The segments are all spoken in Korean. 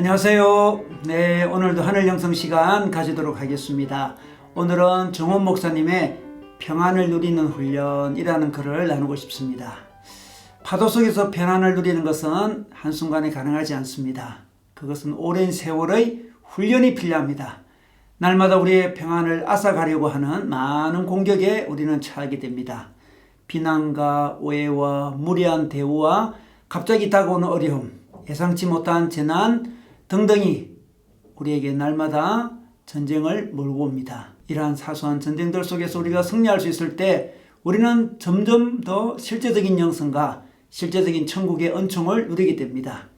안녕하세요. 네, 오늘도 하늘 영성 시간 가지도록 하겠습니다. 오늘은 정원 목사님의 평안을 누리는 훈련이라는 글을 나누고 싶습니다. 파도 속에서 평안을 누리는 것은 한순간에 가능하지 않습니다. 그것은 오랜 세월의 훈련이 필요합니다. 날마다 우리의 평안을 앗아가려고 하는 많은 공격에 우리는 처하게 됩니다. 비난과 오해와 무리한 대우와 갑자기 다가오는 어려움, 예상치 못한 재난 등등이 우리에게 날마다 전쟁을 몰고 옵니다. 이러한 사소한 전쟁들 속에서 우리가 승리할 수 있을 때 우리는 점점 더 실제적인 영성과 실제적인 천국의 은총을 누리게 됩니다.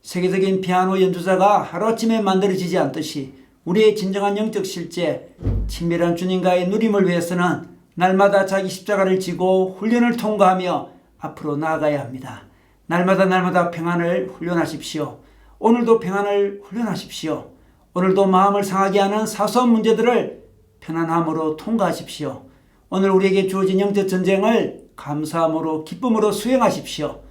세계적인 피아노 연주자가 하루아침에 만들어지지 않듯이 우리의 진정한 영적 실제, 친밀한 주님과의 누림을 위해서는 날마다 자기 십자가를 지고 훈련을 통과하며 앞으로 나아가야 합니다. 날마다 날마다 평안을 훈련하십시오. 오늘도 평안을 훈련하십시오. 오늘도 마음을 상하게 하는 사소한 문제들을 편안함으로 통과하십시오. 오늘 우리에게 주어진 영적 전쟁을 감사함으로 기쁨으로 수행하십시오.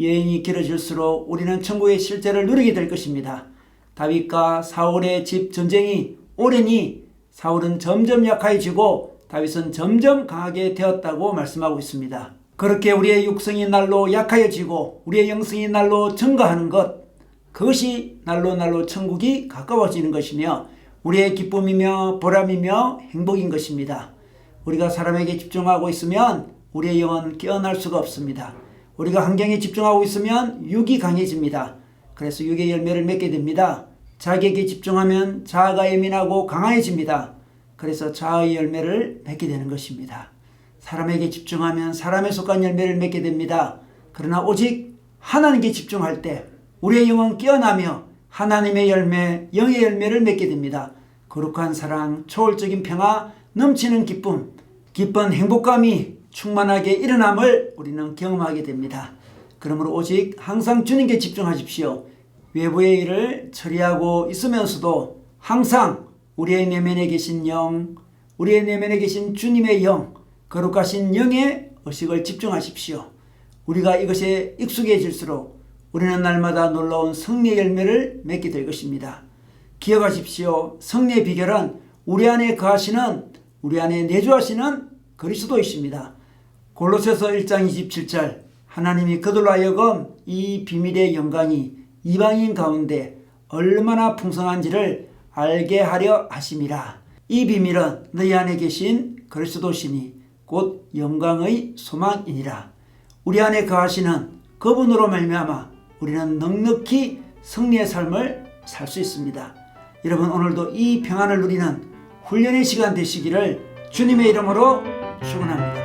여행이 길어질수록 우리는 천국의 실제를 누리게 될 것입니다. 다윗과 사울의 집 전쟁이 오래니 사울은 점점 약해지고 다윗은 점점 강하게 되었다고 말씀하고 있습니다. 그렇게 우리의 육성이 날로 약하여지고 우리의 영성이 날로 증가하는 것 그것이 날로 날로 천국이 가까워지는 것이며 우리의 기쁨이며 보람이며 행복인 것입니다. 우리가 사람에게 집중하고 있으면 우리의 영은 깨어날 수가 없습니다. 우리가 환경에 집중하고 있으면 육이 강해집니다. 그래서 육의 열매를 맺게 됩니다. 자기에게 집중하면 자아가 예민하고 강해집니다. 그래서 자아의 열매를 맺게 되는 것입니다. 사람에게 집중하면 사람에 속한 열매를 맺게 됩니다. 그러나 오직 하나님께 집중할 때 우리의 영은 깨어나며 하나님의 열매, 영의 열매를 맺게 됩니다. 거룩한 사랑, 초월적인 평화, 넘치는 기쁨, 기쁜 행복감이 충만하게 일어남을 우리는 경험하게 됩니다. 그러므로 오직 항상 주님께 집중하십시오. 외부의 일을 처리하고 있으면서도 항상 우리의 내면에 계신 영, 우리의 내면에 계신 주님의 영, 거룩하신 영의 의식을 집중하십시오. 우리가 이것에 익숙해질수록 우리는 날마다 놀라운 승리의 열매를 맺게 될 것입니다. 기억하십시오. 승리의 비결은 우리 안에 거하시는 우리 안에 내주하시는 그리스도이십니다. 골로새서 1장 27절 하나님이 그들로 하여금 이 비밀의 영광이 이방인 가운데 얼마나 풍성한지를 알게 하려 하심이라. 이 비밀은 너희 안에 계신 그리스도시니 곧 영광의 소망이니라. 우리 안에 거하시는 그분으로 말미암아 우리는 넉넉히 승리의 삶을 살 수 있습니다. 여러분 오늘도 이 평안을 누리는 훈련의 시간 되시기를 주님의 이름으로 축원합니다.